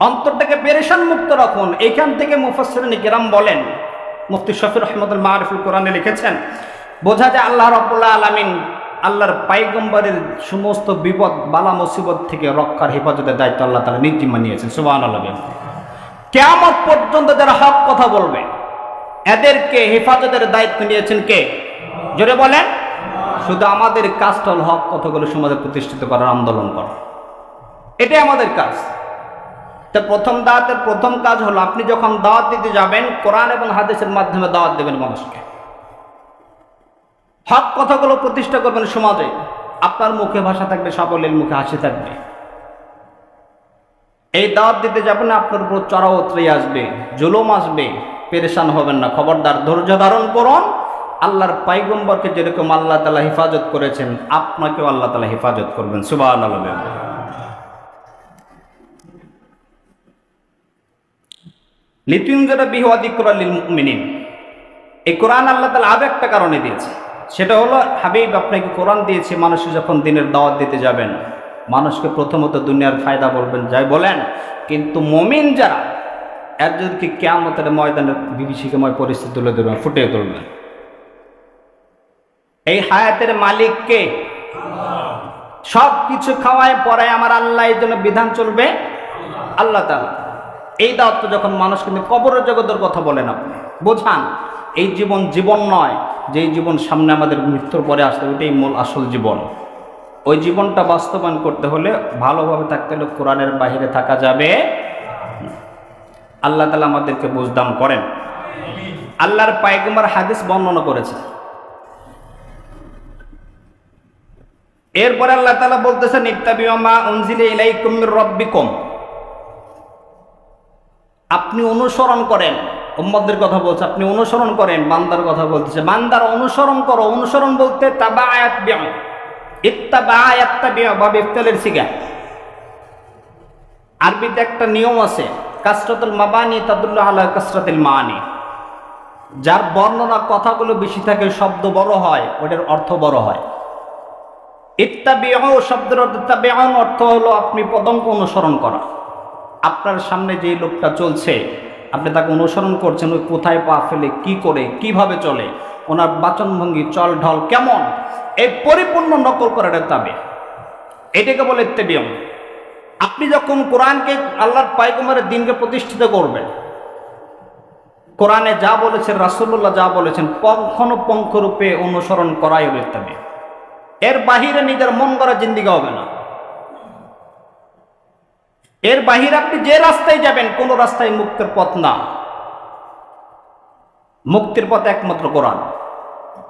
অন্তরটাকে পেরেশান মুক্ত রাখুন। এখান থেকে মুফাসরিন কেরাম বলেন। মুফতি শফির রহমদুল মারিফুল কোরআনে লিখেছেন, বোঝা যায় আল্লাহ রব্বুল্লাহ আলমিন আল্লাহর পাইগম্বরের সমস্ত বিপদ, বালা মুসিবত থেকে রক্ষার হেফাজতের দায়িত্ব আল্লাহ তালা নির্জিম্মা নিয়েছেন। সুবাহ আল্লাহ কেয়ামত পর্যন্ত যারা হক কথা বলবে, এদেরকে হেফাজতের দায়িত্ব নিয়েছেন কে? জোরে বলেন। শুধু আমাদের কাজটা হল হক কথাগুলো সমাজে প্রতিষ্ঠিত করার আন্দোলন করা। এটাই আমাদের কাজ। তা প্রথম দাওয়াতের প্রথম কাজ হলো, আপনি যখন দাওয়াত দিতে যাবেন, কোরআন এবং হাদিসের মাধ্যমে দাওয়াত দেবেন মানুষকে। হক কথাগুলো প্রতিষ্ঠা করবেন সমাজে। আপনার মুখে ভাষা থাকবে সকলের মুখে হাসি থাকবে। এই দাওয়াত দিতে যাবেন, আপনার উপর চড়া উতরে আসবে, জুলুম আসবে, পেরেশান হবেন না। খবরদার, ধৈর্য ধারণ করুন। আল্লাহর পাইগম্বরকে যেরকম আল্লাহ তালা হেফাজত করেছেন, আপনাকেও আল্লাহ তালা হেফাজত করবেন। সুবাহ আল্লাহ লিতুইনজারা বিহুয়াদিকুরালিল মুমিনিন। এই কোরআন আল্লাহ তালা আরও কারণে দিয়েছে। সেটা হলো, হাবিব আপনাকে কোরআন দিয়েছে মানুষ যখন দিনের দাওয়াত দিতে যাবেন, মানুষকে প্রথমত দুনিয়ার ফায়দা বলবেন, যাই বলেন। কিন্তু মমিন যারা, একজনকে কেয়ামতের ময়দানে বিভীষিকাময় পরিস্থিতি তুলে ধরবেন ফুটিয়ে তুলবেন এই হায়াতের মালিককে সব কিছু খাওয়ায় পরে আমার আল্লাহ, এই জন্য বিধান চলবে আল্লাহ তালা এই দাওয়াত যখন মানুষ কিন্তু কবরের জগতের কথা বলেন আপনি বোঝান, এই জীবন জীবন নয়, যেই জীবন সামনে আমাদের মৃত্যুর পরে আসতে ওইটাই মূল আসল জীবন। ওই জীবনটা বাস্তবায়ন করতে হলে ভালোভাবে থাকতে হলে কোরআনের বাহিরে থাকা যাবে আল্লাহ তালা আমাদেরকে বুঝদান করেন। আল্লাহর পায়কুমার হাদিস বর্ণনা করেছে। এরপরে আল্লাহ তালা বলতেছেন ইত্তাবিমা উনজিলে ইলাইকুম রব্বিকুম। আপনি অনুসরণ করেন। উম্মদের কথা বলছে, আপনি অনুসরণ করেন, বান্দার কথা বলতেছে। বান্দার অনুসরণ করো, অনুসরণ বলতে তাবা আয়াত বিয়া ইত্তাবা আয়াত্তা বিয়া বা ইফতালের সিগা। আরবিতে একটা নিয়ম আছে, কাসরাতুল মাবানি তাদুল্লাহ আলা কাসরাতুল মানি যার বর্ণনা কথাগুলো বেশি থাকে, শব্দ বড় হয়, ওটার অর্থ বড় হয়। ইত্তাবিউ, শব্দের অর্থ ইত্তাবিউন অর্থ হলো আপনি পদঙ্ক অনুসরণ করা। আপনার সামনে যে লোকটা চলছে, আপনি তাকে অনুসরণ করছেন, ওই কোথায় পা ফেলে, কি করে, কীভাবে চলে, ওনার বাচনভঙ্গি চল ঢল কেমন, এই পরিপূর্ণ নকল করাটা তাবে এটাকে বলে ইত্তেবিয়ম। আপনি যখন কোরআনকে, আল্লাহর পাইকুমারের দিনকে প্রতিষ্ঠিত করবেন, কোরআনে যা বলেছেন রাসুল্লাহ যা বলেছেন পঙ্খ রূপে অনুসরণ করাই ইত্যাদি এর বাহিরে নিজের মন করা জিন্দিগি হবে না। এর বাহিরে আপনি যে রাস্তায় যাবেন, কোন রাস্তায় মুক্তির পথ না। মুক্তির পথ একমাত্র কোরআন।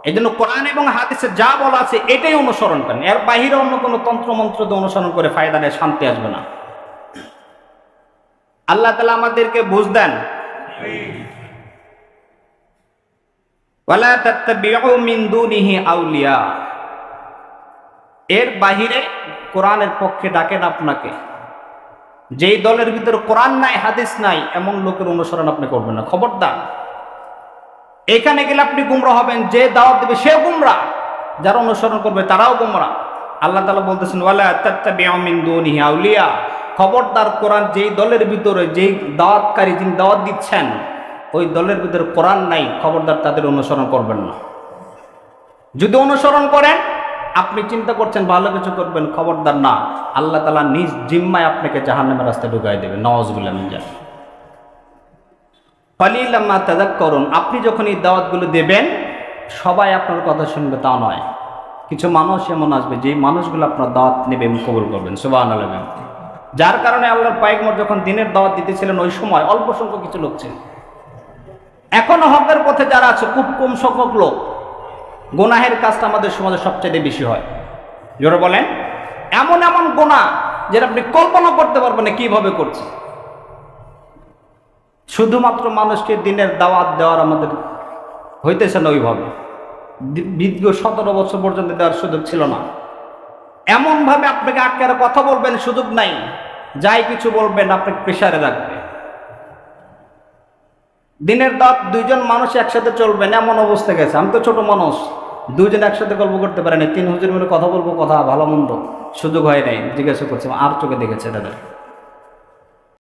এই জন্য কোরআন এবং হাদিসে যা বলা আছে, এটাই অনুসরণ করেন। এর বাহিরে অন্য কোনো তন্ত্রমন্ত্র অনুসরণ করে ফায়দা নেই, শান্তি আসবে না। আল্লাহ তালা আমাদেরকে বুঝ দেন। এর বাহিরে কোরআনের পক্ষে ডাকেন আপনাকে। যেই দলের ভিতরে কোরআন নাই, হাদিস নাই, এমন লোকের অনুসরণ আপনি করবেন না। খবরদার। এখানে গেলে আপনি গুমরা হবেন, যে দাওয়াত দেবে সে গুমরা। যারা অনুসরণ করবে তারাও গুমরা। আল্লাহ তালা বলতেছেন, ওয়ালা আউলিয়া। খবরদার কোরআন যেই দলের ভিতরে, যেই দাওয়াতকারী যিনি দাওয়াত দিচ্ছেন, ওই দলের ভিতরে কোরআন নাই, খবরদার তাদের অনুসরণ করবেন না। যদি অনুসরণ করেন আপনি চিন্তা করছেন, ভালো কিছু করবেন, খবরদার না। আল্লাহ তালা নিজ জিম্মায় আপনাকে জাহান্নামের রাস্তায় ঢুকাই দেবে নওয়াজগুল্লাহ মিনজার ফালিলাম্মা তাজাক করুন আপনি যখন এই দাওয়াতগুলো দেবেন, সবাই আপনার কথা শুনবে, তা নয়। কিছু মানুষ এমন আসবে, যেই মানুষগুলো আপনার দাওয়াত নেবে কবুল করবেন সুবাহ আলম যার কারণে আল্লাহর পাইকমর যখন দিনের দাওয়াত দিতেছিলেন, ওই সময় অল্প সংখ্যক কিছু লোক ছিল। এখনও হকের পথে যারা আছে, খুব কম সংখ্যক লোক। গোনাহের কাজটা আমাদের সমাজে সবচেয়ে বেশি হয়। জোরে বলেন। এমন এমন গোনা যেটা আপনি কল্পনা করতে পারবেন না কীভাবে করছে। শুধুমাত্র মানুষকে দিনের দাওয়াত দেওয়ার আমাদের হইতেছে না ওইভাবে। দীর্ঘ সতেরো বছর পর্যন্ত দেওয়ার সুযোগ ছিল না। এমনভাবে আপনাকে আটকে কথা বলবেন সুযোগ নাই। যাই কিছু বলবেন, আপনাকে প্রেশারে রাখবে। দিনের দাঁত দুইজন মানুষ একসাথে চলবেন এমন অবস্থা গেছে। আমি তো ছোট মানুষ, দুইজন একসাথে গল্প করতে পারেনি তিন হুজুর মিলে কথা বলব, কথা ভালো মন্দ সুযোগ হয় নাই, জিজ্ঞাসা করছি, আর চোখে দেখেছে তাদের।